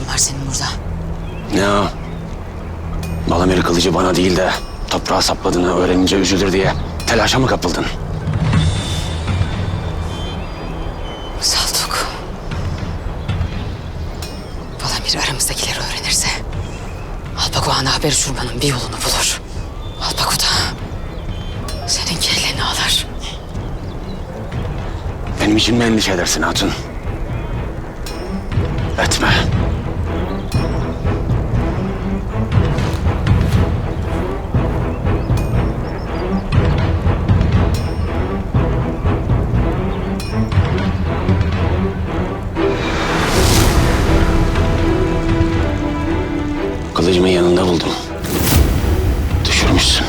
işin var senin burada? Ya Balamir kılıcı bana değil de toprağa sapladığını öğrenince üzülür diye telaşa mı kapıldın? Saltuk. Balamir aramızdakileri öğrenirse Alpago haber uçurmanın bir yolunu bulur. Alpago da senin kirlerini alır. Benim için mi endişe edersin hatun? Etme. Kılıcımı yanında buldum. Düşürmüşsün.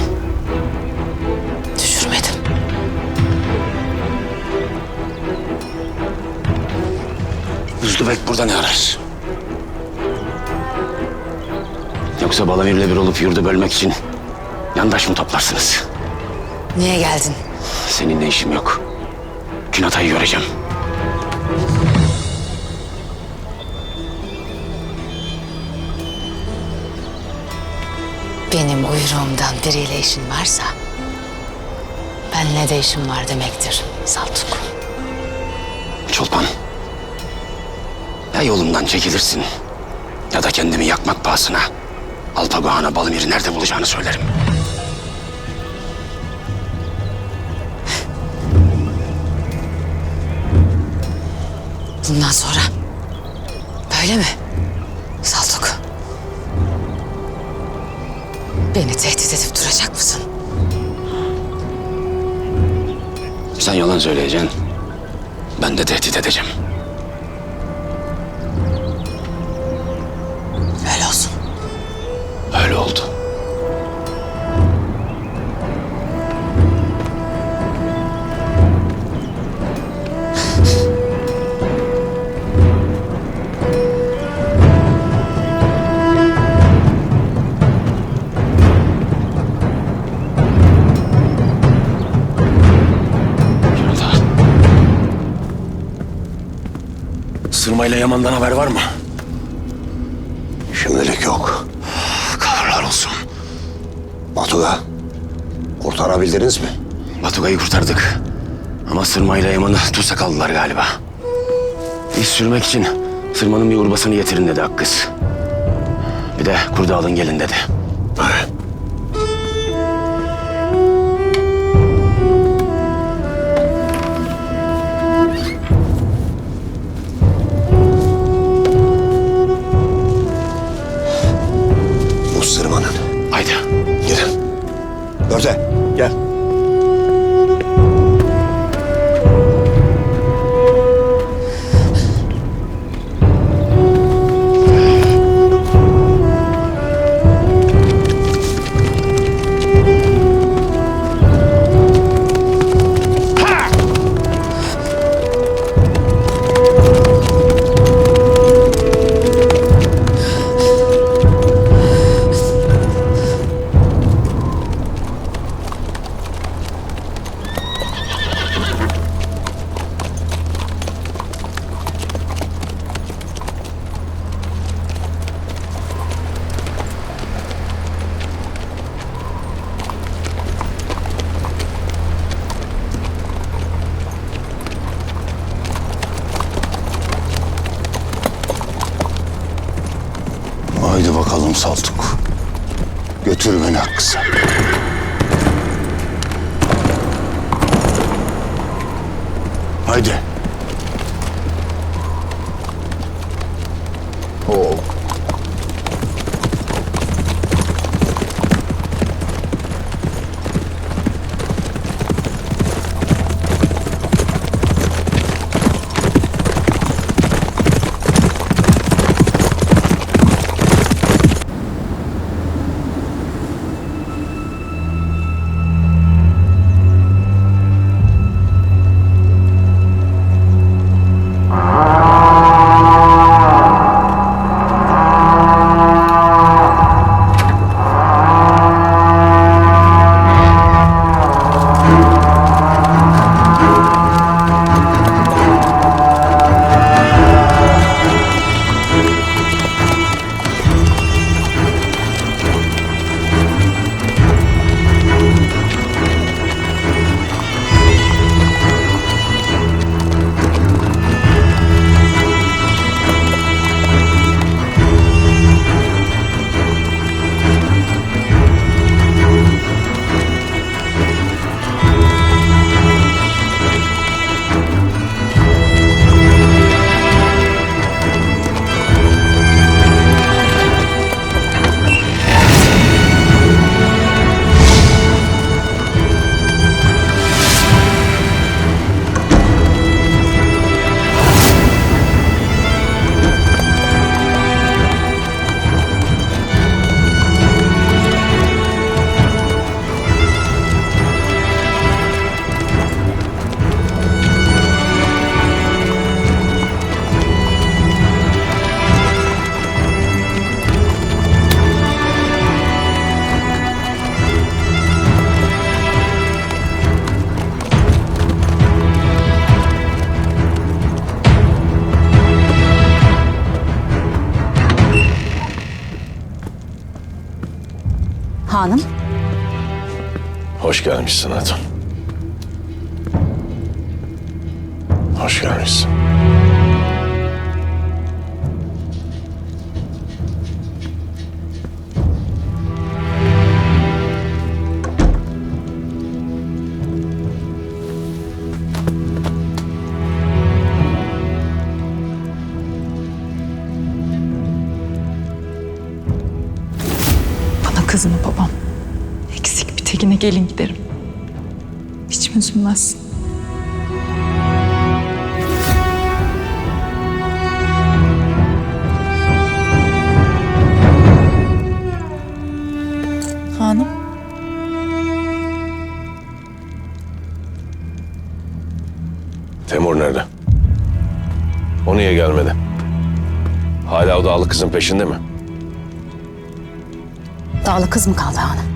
Düşürmedim. Üzdübek burada ne arar? Yoksa Balamir'le bir olup yurdu bölmek için yandaş mı toplarsınız? Niye geldin? Seninle işim yok. Künatay'ı göreceğim. Benim uyruğumdan biriyle işin varsa benle de işim var demektir Saltuk. Çolpan. Ya yolumdan çekilirsin ya da kendimi yakmak pahasına Alpagohan'a Balamir'i nerede bulacağını söylerim. Bundan sonra böyle mi? Beni tehdit edip duracak mısın? Sen yalan söyleyeceksin. Ben de tehdit edeceğim. Öyle olsun. Öyle oldu. Sırmayla Yaman'dan haber var mı? Şimdilik yok. Kahırlar olsun. Batuga, kurtarabildiniz mi? Batuga'yı kurtardık. Ama Sırma ile Yaman'ı tutsak aldılar galiba. İş sürmek için Sırma'nın bir urbasını getirin dedi Akkız. Bir de kurdu alın gelin dedi. Evet. Haydi bakalım Saltuk. Götür beni Hakkı'sa. Haydi. Hanım, Hoş gelmişsin Hatun. Hoş gelmişsin. Gelin giderim. Hiç mi üzülmezsin? Hanım, Temur nerede? O niye gelmedi? Hala o dağlı kızın peşinde mi? dağlı kız mı kaldı hanım?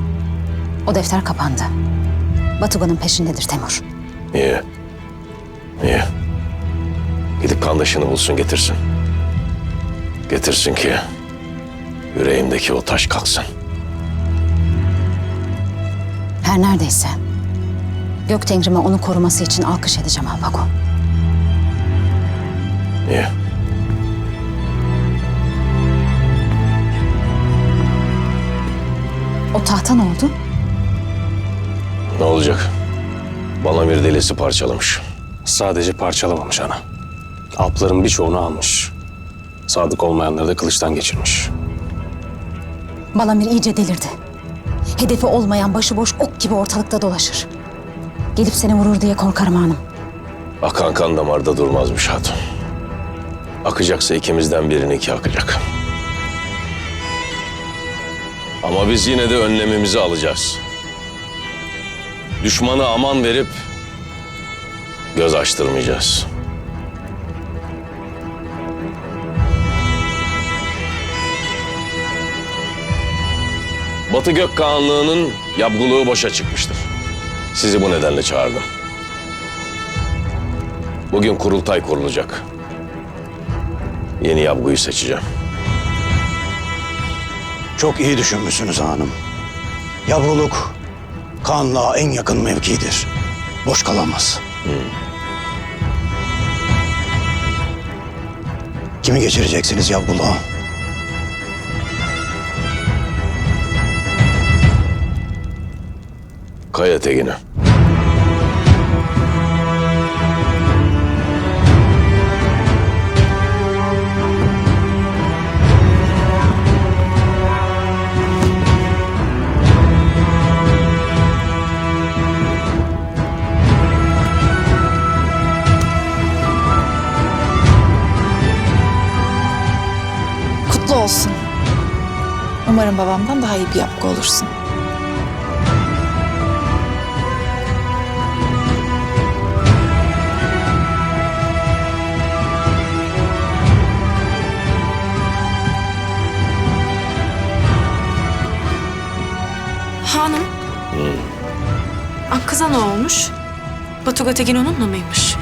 O defter kapandı. Batugan'ın peşindedir Temur. İyi. İyi. Gidip kandaşını bulsun getirsin. Getirsin ki yüreğimdeki o taş kalksın. Her neredeyse. Gök Tengrime onu koruması için alkış edeceğim Alpago. İyi. O tahta ne oldu? Ne olacak? Balamir delisi parçalamış. Sadece parçalamamış ana. Alpların birçoğunu almış. Sadık olmayanları da kılıçtan geçirmiş. Balamir iyice delirdi. Hedefi olmayan başıboş ok gibi ortalıkta dolaşır. Gelip seni vurur diye korkarım hanım. Akan kan damarda durmazmış hatun. Akacaksa ikimizden birininki akacak. Ama biz yine de önlemimizi alacağız. Düşmana aman verip göz açtırmayacağız. Batı Gök Kağanlığı'nın yapgılığı boşa çıkmıştır. Sizi bu nedenle çağırdım. Bugün kurultay kurulacak. Yeni yabguyu seçeceğim. Çok iyi düşünmüşsünüz hanım. Yavruluk kanlığa en yakın mevkidir. Boş kalamaz. Kimi geçireceksiniz yavruluğa? Kaya Tegin'i. Umarım babamdan daha iyi bir yapgı olursun. Hanım. Akkız'a ne olmuş? Batu Gategin onunla mıymış?